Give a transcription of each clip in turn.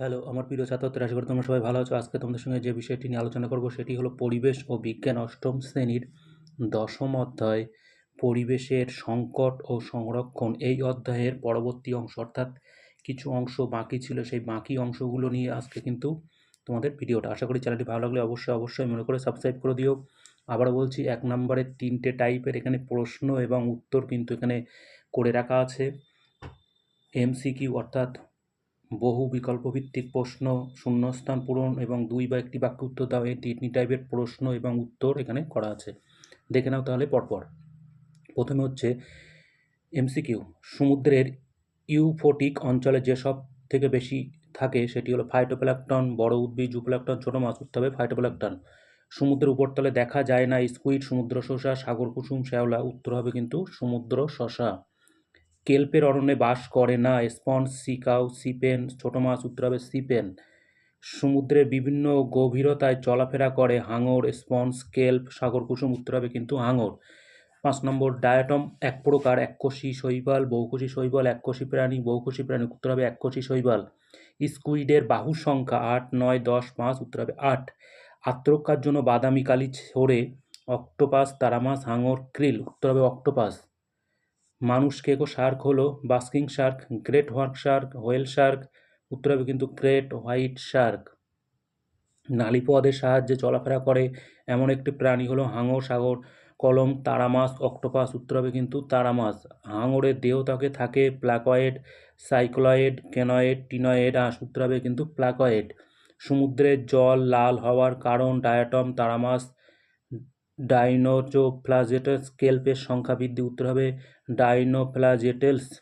Hello, আমার প্রিয় ছাত্রছাত্রীরা, আশা করি তোমরা সবাই ভালো আছো। আজকে তোমাদের সঙ্গে যে বিষয়টি নিয়ে আলোচনা করব, সেটি হলো পরিবেশ ও বিজ্ঞান অষ্টম শ্রেণির দশম অধ্যায়, পরিবেশের সংকট ও সংরক্ষণ। এই অধ্যায়ের পরবর্তী অংশ, অর্থাৎ কিছু অংশ বাকি ছিল, সেই বাকি অংশগুলো নিয়ে আজকে কিন্তু তোমাদের ভিডিওটা। আশা করি চ্যানেলটি ভালো লাগলে অবশ্যই অবশ্যই মনে করে সাবস্ক্রাইব করে দিও। আবারও বলছি, এক নম্বরের তিনটে টাইপের এখানে প্রশ্ন এবং উত্তর কিন্তু এখানে করে রাখা আছে। এমসিকিউ অর্থাৎ বহু বিকল্পভিত্তিক প্রশ্ন, শূন্যস্থান পূরণ এবং দুই বা একটি বাক্য উত্তর দাও। এই তিনটি টাইপের প্রশ্ন এবং উত্তর এখানে করা আছে। দেখে নাও তাহলে পরপর। প্রথমে হচ্ছে এমসিকিউ। সমুদ্রের ইউফোটিক অঞ্চলে যেসব থেকে বেশি থাকে, সেটি হলো ফাইটোপ্ল্যাকটন বড় উদ্ভিদ জুপ্ল্যাকটন ছোটো মাছ উঠতে হবে ফাইটোপ্ল্যাকটন সমুদ্রের উপরতলে দেখা যায় না, স্কুইড, সমুদ্র শসা সাগর কুসুম, শ্যাওলা, উত্তর হবে কিন্তু সমুদ্র শসা কেল্পের অরণ্যে বাস করে না, স্পঞ্জ সিকাউ সিপেন ছোটো মাছ উত্তর হবে সিপেন সমুদ্রের বিভিন্ন গভীরতায় চলাফেরা করে হাঙর, স্পঞ্জ, কেল্প সাগর কুসুম উত্তর হবে কিন্তু হাঙর। পাঁচ নম্বর ডায়াটম, এক প্রকার, এককোষী শৈবাল, বহুকোষী শৈবাল, এককোষী প্রাণী, বহুকোষী প্রাণী উত্তর হবে এককোষী শৈবাল। স্কুইডের বাহু সংখ্যা আট, নয়, দশ, পাঁচ উত্তর হবে আট। আত্মরক্ষার জন্য বাদামি কালি ছড়ে অক্টোপাস তারামাস হাঙর, ক্রিল উত্তর হবে অক্টোপাস। মানুষ কেকো শার্ক হলো? Basking shark, great white shark, whale shark, উত্তর হবে কিন্তু গ্রেট হোয়াইট শার্ক। নালিপদের সাহায্যে চলাফেরা করে এমন একটি প্রাণী হলো হাঙর সাগর, কলম তারামাস অক্টোপাস, উত্তর হবে কিন্তু তারামাস হাঙরের দেহতাকে থাকে প্লাকয়েড, সাইক্লয়েড কেনয়েড টিনয়েড, আর উত্তর হবে কিন্তু প্লাকয়েড। সমুদ্রের জল লাল হওয়ার কারণ ডায়াটম তারামাস ডাইনোজোফ্লাজেটাস কেল্পের সংখ্যা বৃদ্ধি উত্তর হবে। ডাইনোফ্লাজেটেলস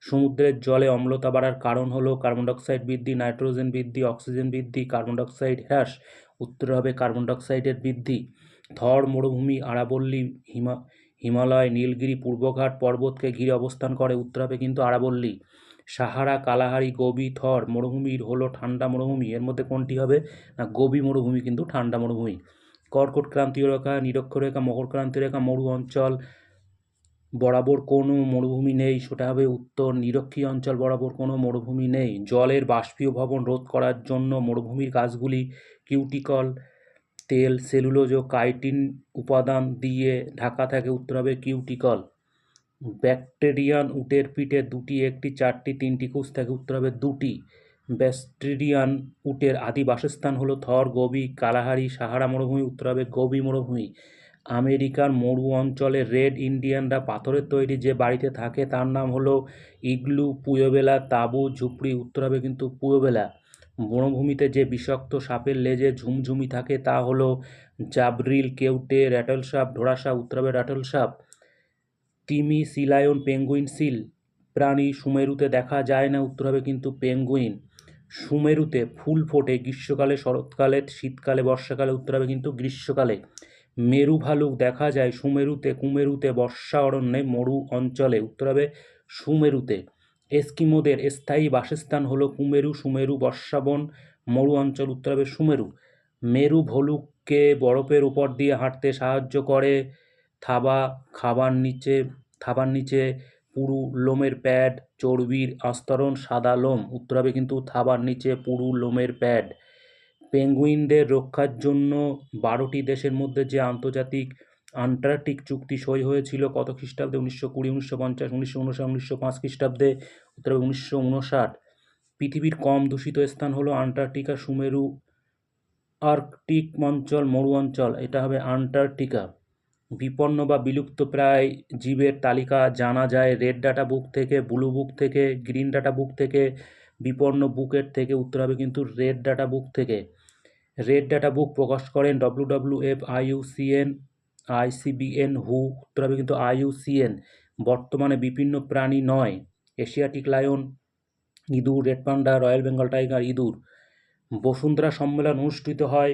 সমুদ্রের জলে অম্লতা বাড়ার কারণ হলো কার্বন ডাইঅক্সাইড বৃদ্ধি, নাইট্রোজেন বৃদ্ধি, অক্সিজেন বৃদ্ধি, কার্বন ডাইঅক্সাইড হ্রাস। উত্তর হবে কার্বন ডাইঅক্সাইডের বৃদ্ধি। থর মরুভূমি, আরাবল্লী, হিমা, হিমালয়, নীলগিরি, পূর্বঘাট পর্বতকে ঘিরে অবস্থান করে। উত্তর হবে কিন্তু আরাবল্লী। সাহারা, কালাহারি, গোবি, থর মরুভূমির হলো ঠান্ডা মরুভূমি। এর মধ্যে কোনটি হবে? না, গোবি মরুভূমি কিন্তু ঠান্ডা মরুভূমি। কর্কট ক্রান্তীয় রেখা নিরক্ষরেখা মকর ক্রান্তীয় রেখা, মরু অঞ্চল বরাবর কোনো মরুভূমি নেই। সেটা হবে উত্তর। নিরক্ষীয় অঞ্চল বরাবর কোনো মরুভূমি নেই। জলের বাষ্পীয় ভবন রোধ করার জন্য মরুভূমির গাছগুলি কিউটিকল, তেল, সেলুলোজ ও কাইটিন উপাদান দিয়ে ঢাকা থাকে। উত্তর হবে কিউটিকল। ব্যাকটেরিয়ান উটের পিঠে দুটি, একটি, চারটি, তিনটি কুচ থাকে। উত্তর হবে দুটি। ব্যাস্টেরিয়ান উটের আদি বাসস্থান হলো থর, গবি, কালাহারি, সাহারা মরুভূমি, উত্তর হবে গবি মরুভূমি। আমেরিকার মরু অঞ্চলে রেড ইন্ডিয়ানরা পাথরের তৈরি যে বাড়িতে থাকে তার নাম হলো ইগলু, পুয়োবেলা, তাঁবু, ঝুপড়ি, উত্তর হবে কিন্তু পুয়োবেলা। বনভূমিতে যে বিষাক্ত সাপের লেজে ঝুমঝুমি থাকে তা হলো জাবরিল, কেউটে র্যাটল সাপ, ঢোড়া সাপ, উত্তর হবে র্যাটল সাপ। তিমি সিলায়ন পেঙ্গুইন সিল। প্রাণী সুমেরুতে দেখা যায় না, উত্তর হবে কিন্তু পেঙ্গুইন। সুমেরুতে ফুল ফোটে। গ্রীষ্মকালে, শরৎকালে, শীতকালে, বর্ষাকালে উত্তর হবে কিন্তু গ্রীষ্মকালে। মেরু ভালুক দেখা যায় সুমেরুতে, কুমেরুতে, বর্ষা অরণ্যে, মরু অঞ্চলে উত্তর হবে সুমেরুতে। এস্কিমোদের স্থায়ী বাসস্থান হলো কুমেরু, সুমেরু বর্ষাবন মরু অঞ্চল উত্তর হবে সুমেরু। মেরু ভলুককে বরফের উপর দিয়ে হাঁটতে সাহায্য করে থাবা, খাবার নিচে, থাবার নিচে পুরু লোমের প্যাড চর্বির আস্তরণ, সাদা লোম। উত্তর হবে কিন্তু থাবার নিচে পুরু লোমের প্যাড। পেঙ্গুইনদের রক্ষার জন্য বারোটি দেশের মধ্যে যে আন্তর্জাতিক আন্টার্কটিক চুক্তি সই হয়েছিল, কত খ্রিস্টাব্দে? উনিশশো কুড়ি, উনিশশো পঞ্চাশ, উনিশশো উনষাট উনিশশো পাঁচ খ্রিস্টাব্দে। উত্তর হবে উনিশশো উনষাট পৃথিবীর কম দূষিত স্থান হলো আন্টার্কটিকা, সুমেরু আর্কটিক অঞ্চল, মরু অঞ্চল। এটা হবে আন্টার্কটিকা। বিপন্ন বা বিলুপ্ত প্রায় জীবের তালিকা জানা যায়। রেড ডাটা বুক থেকে, ব্লু বুক থেকে, গ্রিন ডাটা বুক থেকে, বিপন্ন বুকের থেকে উত্তর হবে কিন্তু রেড ডাটা বুক থেকে। রেড ডাটা বুক প্রকাশ করেন W W F IUCN ICBN হু, উত্তর হবে কিন্তু আইইউসিএন বর্তমানে বিভিন্ন প্রাণী নয়, এশিয়াটিক লায়ন, ইঁদুর, red panda, royal Bengal tiger, ইঁদুর। বসুন্ধরা সম্মেলন অনুষ্ঠিত হয়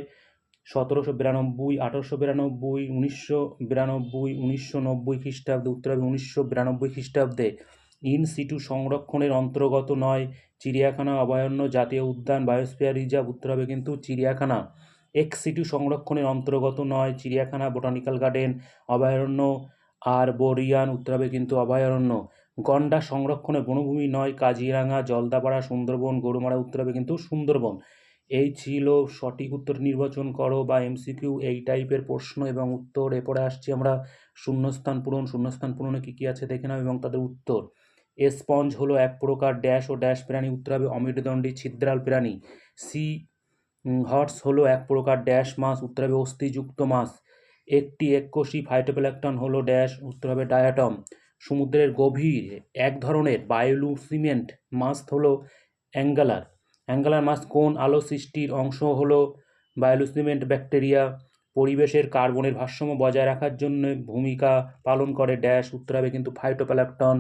সতেরোশো বিরানব্বই, আঠারোশো বিরানব্বই, উনিশশো বিরানব্বই, উনিশশো নব্বই খ্রিস্টাব্দে, উত্তরবে উনিশশো বিরানব্বই খ্রিস্টাব্দে। ইন সিটু সংরক্ষণের অন্তর্গত নয়, চিড়িয়াখানা, অভয়ারণ্য, জাতীয় উদ্যান, বায়োস্ফিয়ার রিজার্ভ উত্তর হবে কিন্তু চিড়িয়াখানা। এক্স সিটু সংরক্ষণের অন্তর্গত নয়, চিড়িয়াখানা, বোটানিক্যাল গার্ডেন, অভয়ারণ্য আর বোরিয়ান উত্তর হবে কিন্তু অভয়ারণ্য। গন্ডা সংরক্ষণে বনভূমি নয়, কাজিরাঙা, জলদাপাড়া, সুন্দরবন, গরুমারা উত্তর হবে কিন্তু সুন্দরবন। এই ছিল সঠিক উত্তর নির্বাচন করো বা এমসিকিউ এই টাইপের প্রশ্ন এবং উত্তর। এরপরে আসছি আমরা শূন্যস্থান পূরণ। শূন্যস্থান পূরণে কী কী আছে দেখে নাও এবং তাদের উত্তর। স্পঞ্জ হলো এক প্রকার ড্যাশ ও ড্যাশ প্রাণী উত্তর হবে অমেরুদণ্ডী, ছিদ্রাল প্রাণী। সি হর্স হলো এক প্রকার ড্যাশ মাছ উত্তর হবে অস্থিযুক্ত মাছ একটি এককোষী ফাইটোপ্ল্যাঙ্কটন হলো ড্যাশ উত্তর হবে ডায়াটম সমুদ্রের গভীর, এক ধরনের বায়োলুসিমেন্ট মাছ হলো অ্যাঙ্গালার অ্যাঙ্গালার মাছ কোন আলো সৃষ্টির অংশ হলো? বায়োলুসিমেন্ট ব্যাকটেরিয়া পরিবেশের কার্বনের ভারসাম্য বজায় রাখার জন্য ভূমিকা পালন করে ড্যাশ উত্তর হবে কিন্তু ফাইটোপ্ল্যাঙ্কটন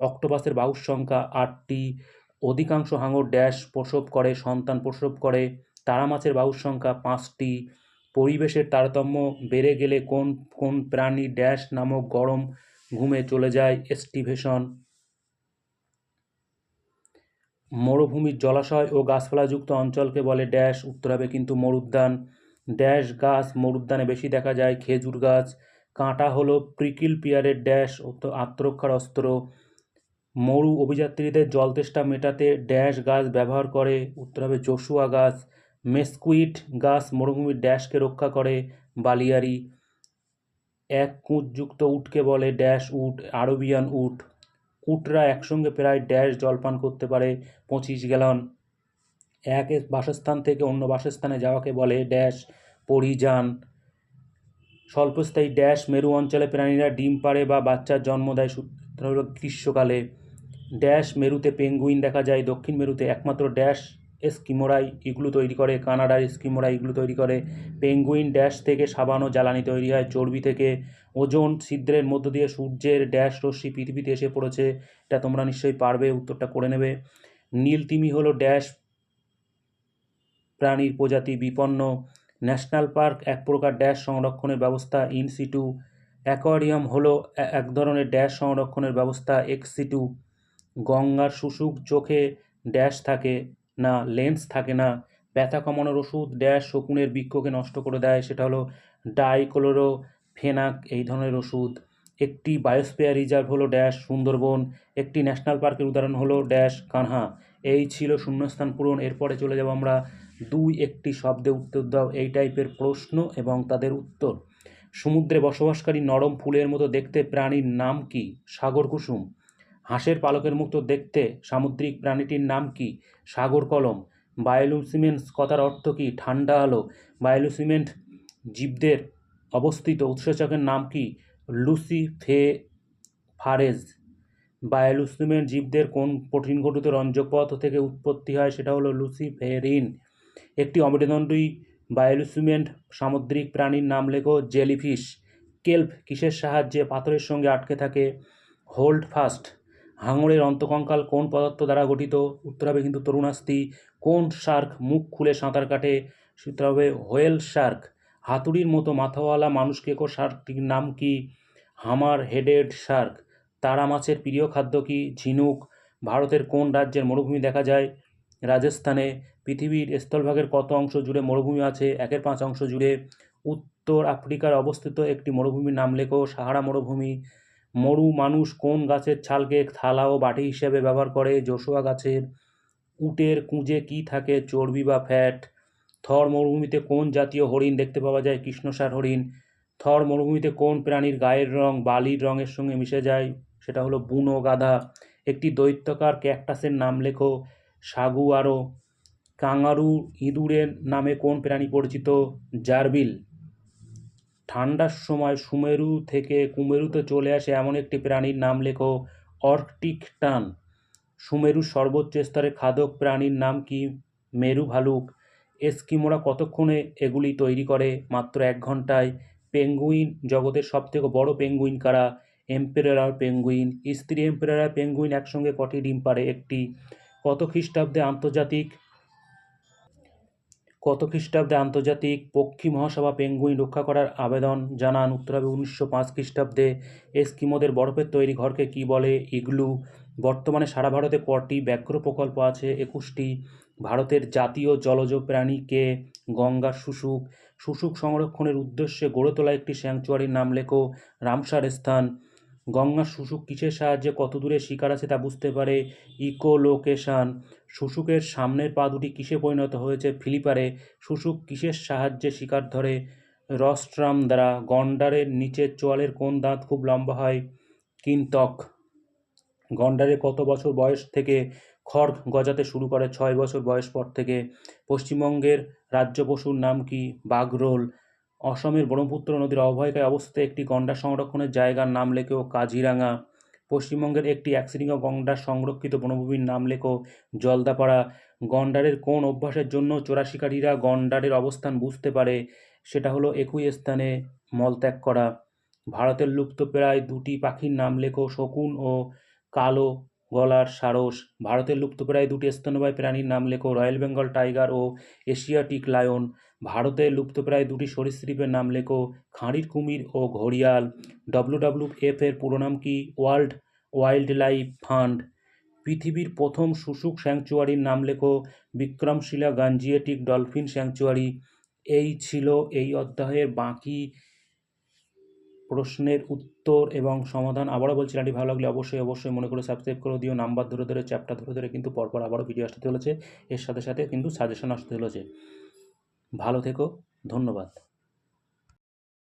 অক্টোপাসের বাহুর সংখ্যা আটটি, অধিকাংশ হাঙর ড্যাশ প্রসব করে, সন্তান প্রসব করে, তারা মাছের বাহুর সংখ্যা পাঁচটি, পরিবেশের তারতম্য বেড়ে গেলে কোন কোন প্রাণী ড্যাশ নামক গরম ঘুমে চলে যায়? এস্টিভেশন মরুভূমির জলাশয় ও গাছপালাযুক্ত অঞ্চলকে বলে ড্যাশ উত্তর হবে কিন্তু মরুদ্যান। ড্যাশ গাছ মরুদ্যানে বেশি দেখা যায়, খেজুর গাছ, কাঁটা হলো প্রিকিল পিয়ারের ড্যাশ আত্মরক্ষার অস্ত্র। মরু অভিযাত্রীদের জলতেষ্টা মেটাতে ড্যাশ গাছ ব্যবহার করে উত্তর হবে জসুয়া গাছ, মেসকুইট গাছ মরুভূমির ড্যাশকে রক্ষা করে, বালিয়ারি। এক কুঁচযুক্ত উটকে বলে ড্যাশ উট, আরবিয়ান উট। উটরা একসঙ্গে প্রায় ড্যাশ জলপান করতে পারে পঁচিশ গ্যালন। এক বাসস্থান থেকে অন্য বাসস্থানে যাওয়াকে বলে ড্যাশ পরিযান। স্বল্পস্থায়ী ড্যাশ মেরু অঞ্চলে প্রাণীরা ডিম পাড়ে বা বাচ্চার জন্ম দেয় গ্রীষ্মকালে। ড্যাশ মেরুতে পেঙ্গুইন দেখা যায়, দক্ষিণ মেরুতে একমাত্র ড্যাশ এস্কিমোরাই ইগলু তৈরি করে, কানাডার এস্কিমোরা ইগলু তৈরি করে। পেঙ্গুইন ড্যাশ থেকে সাবান ও জ্বালানি তৈরি হয়। চর্বি থেকে ওজন ছিদ্রের মধ্য দিয়ে সূর্যের ড্যাশ রশ্মি পৃথিবীতে এসে পড়েছে। এটা তোমরা নিশ্চয়ই পারবে, উত্তরটা করে নেবে। নীলতিমি হলো ড্যাশ প্রাণীর প্রজাতি বিপন্ন। ন্যাশনাল পার্ক এক প্রকার ড্যাশ সংরক্ষণের ব্যবস্থা ইন সিটু। অ্যাকোয়ারিয়াম হলো এক ধরনের ড্যাশ সংরক্ষণের ব্যবস্থা এক্স সিটু। গঙ্গার শুশুক চোখে ড্যাশ থাকে। না, লেন্স থাকে না। ব্যথা কমানোর ওষুধ ড্যাশ শকুনের বৃক্ষকে নষ্ট করে দেয়, সেটা হলো ডাইক্লোরো ফেনাক এই ধরনের ওষুধ। একটি বায়োস্পিয়ার রিজার্ভ হলো ড্যাশ সুন্দরবন, একটি ন্যাশনাল পার্কের উদাহরণ হলো ড্যাশ কানহা। এই ছিল শূন্যস্থান পূরণ। এরপরে চলে যাব আমরা দুই একটি শব্দে উত্তর দাও। এই টাইপের প্রশ্ন এবং তাদের উত্তর। সমুদ্রে বসবাসকারী নরম ফুলের মতো দেখতে প্রাণীর নাম কি? সাগর কুসুম। হাঁসের পালকের মুক্ত দেখতে সামুদ্রিক প্রাণীটির নাম কি? সাগর কলম। বায়োলুসিমেন্টস কথার অর্থ কী? ঠান্ডা আলো। বায়োলুসিমেন্ট জীবদের অবস্থিত উৎসেচকের নাম কি? লুসি ফে ফারেজ। বায়োলুসিমেন্ট জীবদের কোন প্রোটিন ঘটিত রঞ্জক থেকে উৎপত্তি হয় সেটা হলো লুসিফেরিন। একটি অমেরুদণ্ডী বায়োলুসিমেন্ট সামুদ্রিক প্রাণীর নাম লেখো জেলিফিশ। কেল্প কিসের সাহায্যে পাথরের সঙ্গে আটকে থাকে? Hold fast. হাঙরের অন্তকঙ্কাল কোন পদার্থ দ্বারা গঠিত? উত্তর হবে কিন্তু তরুণাস্তি কোন শার্ক মুখ খুলে সাঁতার কাটে? সেটা হবে হোয়েল শার্ক। হাতুড়ির মতো মাথাওয়ালা মানুষকেকো শার্কটির নাম কি? হামার হেডেড শার্ক। তারা মাছের প্রিয় খাদ্য কি? ঝিনুক। ভারতের কোন রাজ্যের মরুভূমি দেখা যায়? রাজস্থানে। পৃথিবীর স্থলভাগের কত অংশ জুড়ে মরুভূমি আছে? একের পাঁচ অংশ জুড়ে উত্তর আফ্রিকার অবস্থিত একটি মরুভূমির নাম লেখো সাহারা মরুভূমি। মরু মানুষ কোন গাছের ছালকে থালা ও বাটি হিসেবে ব্যবহার করে? জোসোয়া গাছের উটের কুঁজে কি থাকে? চর্বি বা ফ্যাট? থর মরুভূমিতে কোন জাতীয় হরিণ দেখতে পাওয়া যায়? কৃষ্ণসার হরিণ। থর মরুভূমিতে কোন প্রাণীর গায়ের রং বালির রঙের সঙ্গে মিশে যায়? সেটা হলো বুনো গাধা। একটি দৈত্যকার ক্যাকটাসের নাম লেখো। সাগুয়ারো। কাঙারু ইঁদুরের নামে কোন প্রাণী পরিচিত? জারবিল। ঠান্ডার সময় সুমেরু থেকে কুমেরুতে চলে আসে এমন একটি প্রাণীর নাম লেখো অর্কটিক টান। সুমেরুর সর্বোচ্চ স্তরে খাদক প্রাণীর নাম কি? মেরু ভালুক। এস্কিমোরা কতক্ষণে এগুলি তৈরি করে? মাত্র এক ঘন্টায় পেঙ্গুইন জগতের সবথেকে বড় পেঙ্গুইন কারা? Emperor penguin. স্ত্রী এম্পেরার পেঙ্গুইন একসঙ্গে কটি ডিম পারে একটি। কত খ্রিস্টাব্দে আন্তর্জাতিক কত খ্রিস্টাব্দে আন্তর্জাতিক পক্ষী মহাসভা পেঙ্গুইন রক্ষা করার আবেদন? জানান উত্তর হবে উনিশশো পাঁচ খ্রিস্টাব্দে এস্কিমোদের বরফের তৈরি ঘরকে কি বলে ইগলু? বর্তমানে সারা ভারতে কটি ব্যাঘ্র প্রকল্প আছে, একুশটি। ভারতের জাতীয় জলজ প্রাণীকে গঙ্গা শুশুক। শুশুক সংরক্ষণের উদ্দেশ্যে গড়ে তোলা একটি স্যাংচুয়ারির নাম লেখো, রামসার স্থান। গঙ্গার শুশুক কিসের সাহায্যে কত দূরে শিকার আছে তা বুঝতে পারে ইকোলোকেশন। শুশুকের সামনের পা দুটি কিসে পরিণত হয়েছে ফিলিপারে? শুশুক কিসের সাহায্যে শিকার ধরে? রস্ট্রাম দ্বারা। গন্ডারের নিচের চোয়ালের কোন দাঁত খুব লম্বা হয়? কিনতক। গন্ডারের কত বছর বয়স থেকে খড় গজাতে শুরু করে? ছয় বছর বয়স পর থেকে। পশ্চিমবঙ্গের রাজ্য পশুর নাম কি? বাগরোল। অসমের ব্রহ্মপুত্র নদীর অববাহিকায় অবস্থিত একটি গন্ডার সংরক্ষণের জায়গার নাম লেখো কাজিরাঙা। পশ্চিমবঙ্গের একটি একশৃঙ্গ গন্ডার সংরক্ষিত বনভূমির নাম লেখো জলদাপাড়া। গন্ডারের কোন অভ্যাসের জন্য চোরা শিকারীরা গন্ডারের অবস্থান বুঝতে পারে সেটা হলো একই স্থানে মলত্যাগ করা। ভারতের লুপ্তপ্রায় দুটি পাখির নাম লেখো শকুন ও কালো গলার সারস। ভারতের লুপ্তপ্রায় দুটি স্তন্যপায়ী প্রাণীর নাম লেখো রয়্যাল বেঙ্গল টাইগার ও এশিয়াটিক লায়ন। ভারতের লুপ্তপ্রায় দুটি সরীসৃপের নাম লেখো খাঁড়ির কুমির ও ঘড়িয়াল। ডব্লিউডব্লিউএফ এর পুরো নাম কি? World wildlife fund. পৃথিবীর প্রথম শুশুক স্যাংচুয়ারির নাম লেখো বিক্রমশিলা গাঞ্জিয়েটিক ডলফিন স্যাংচুয়ারি। এই ছিল এই অধ্যায়ের বাকি প্রশ্নের উত্তর এবং সমাধান। আবারও বলছি চ্যানেলটি ভালো লাগলে অবশ্যই অবশ্যই মনে করে সাবস্ক্রাইব করে দিও। নাম্বার ধরে ধরে চ্যাপ্টার ধরে ধরে কিন্তু পরপর আবারও ভিডিও আসতে চলেছে। এর সাথে সাথে কিন্তু সাজেশন আসতে চলেছে। ভালো থেকো ধন্যবাদ।